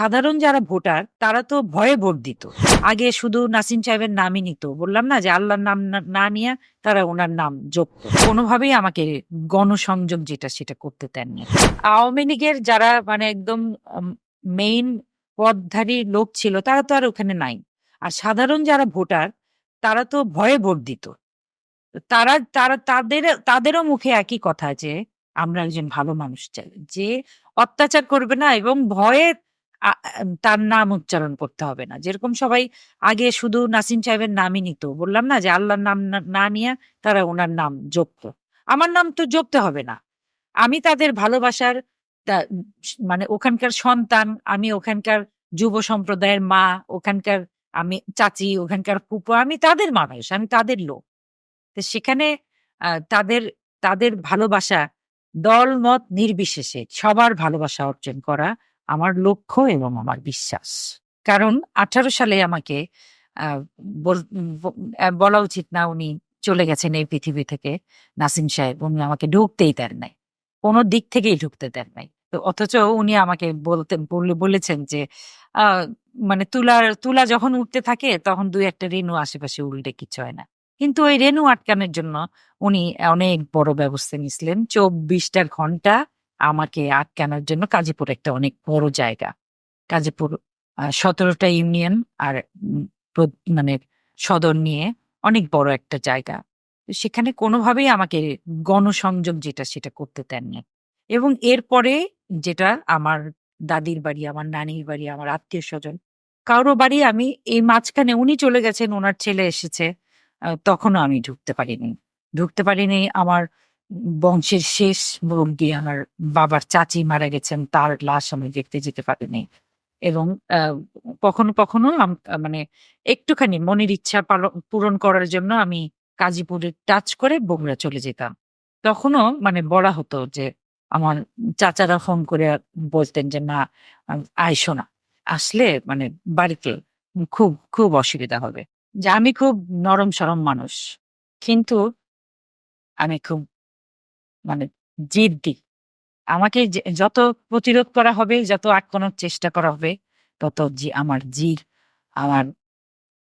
সাধারণ যারা ভোটার, তারা তো ভয়ে ভোট দিত। আগে শুধু নাসিম সাহেবের নামই নিত। বললাম না যে আল্লাহর নাম না- নিয়ে তারা ওনার নাম যোগ কোনোভাবেই আমাকে গণসংযোগ যেটা সেটা করতে দেননি। আওয়ামী লীগের যারা মানে একদম মেইন পদধারী লোক ছিল, তারা তো আর ওখানে নাই। আর সাধারণ যারা ভোটার, তারা তো ভয়ে ভোট দিত। তারা তারা, তাদের, তাদেরও মুখে একই কথা যে, আমরা একজন ভালো মানুষ চাই। যে অত্যাচার করবে না এবং ভয়ে তার নাম উচ্চারণ করতে হবে না। যেরকম সবাই আগে শুধু নাসিম সাহেবের নামই নিত। বললাম না যে, আল্লাহর নাম না- নিয়ে তারা ওনার নাম যোগত আমার নাম তো যোগতে হবে না। আমি তাদের ভালোবাসার মানে ওখানকার সন্তান, আমি ওখানকার যুব সম্প্রদায়ের মা, ওখানকার আমি চাচি, ওখানকার ফুপু, আমি তাদের মানুষ, আমি তাদের লোক। তো সেখানে তাদের তাদের ভালোবাসা দল মত নির্বিশেষে সবার ভালোবাসা অর্জন করা আমার লক্ষ্য এবং আমার বিশ্বাস। কারণ আঠারো সালে আমাকে বল- উচিত না উনি চলে গেছেন এই পৃথিবী থেকে, নাসিম সাহেব। উনি আমাকে ঢুকতেই দেন নাই। কোনো দিক থেকেই ঢুকতে দেন নাই। তো অথচ উনি আমাকে বলতে, বলে- বলেছেন যে মানে তুলার, তুলা যখন উঠতে থাকে, তখন দুই একটা রেণু আশেপাশে উল্টে কিছু হয় না। কিন্তু ওই রেণু আটকানোর জন্য উনি অনেক বড় ব্যবস্থা নিয়েছিলেন। চব্বিশটা ঘণ্টা আমাকে আটকানোর জন্য কাজীপুর একটা অনেক বড় জায়গা। কাজীপুর সতেরোটা ইউনিয়ন আর মানে সদর নিয়ে অনেক বড় একটা জায়গা। সেখানে কোনোভাবেই আমাকে গণসংযোগ যেটা সেটা করতে দেননি। এবং এরপরে যেটা আমার দাদির বাড়ি, আমার নানির বাড়ি, আমার আত্মীয় স্বজন কারও বাড়ি আমি এই মাঝখানে উনি চলে গেছেন, ওনার ছেলে এসেছে তখনও আমি ঢুকতে পারিনি। ঢুকতে পারিনি, আমার বংশের শেষ মুরব্বী আমার বাবার চাচি মারা গেছেন, তার লাশ আমি দেখতে যেতে পারিনি। এবং কখনো কখনো মানে একটুখানি মনের ইচ্ছা পূরণ করার জন্য আমি কাজীপুরে টাচ করে বগুড়া চলে যেতাম। তখনও মানে বলা হতো যে, আমার চাচারা ফোন করে বলতেন যে না আইসো না। আসলে মানে বাড়িতে খুব খুব অসুবিধা হবে। যে আমি খুব নরম সরম মানুষ। কিন্তু আমি খুব মানে জিদ্দি আমাকে যে- যত প্রতিরোধ করা হবে যত আটকানোর চেষ্টা করা হবে তত জি আমার জির আমার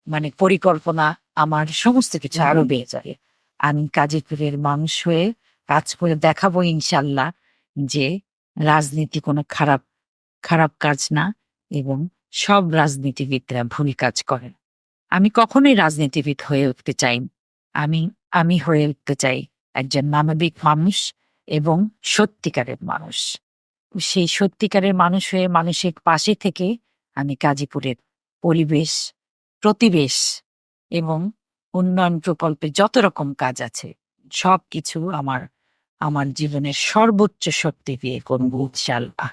মানে পরিকল্পনা আমার সমস্ত কিছু আরও বেড়ে যাবে। আমি কাজীপুরের মানুষ হয়ে কাজ করে দেখাবো ইনশাল্লাহ যে রাজনীতি কোনো খারাপ খারাপ কাজ না এবং সব রাজনীতিবিদরা ভুল কাজ করেন। আমি কখনোই রাজনীতিবিদ হয়ে উঠতে চাই আমি আমি হয়ে উঠতে চাই। একজন মানবিক মানুষ এবং সত্যিকারের মানুষ। সেই সত্যিকারের মানুষ হয়ে মানুষের পাশে থেকে আমি কাজীপুরের পরিবেশ, প্রতিবেশ এবং উন্নয়ন প্রকল্পে যত রকম কাজ আছে সব কিছু আমার আমার জীবনের সর্বোচ্চ শক্তি দিয়ে কোন ইনশাল্লাহ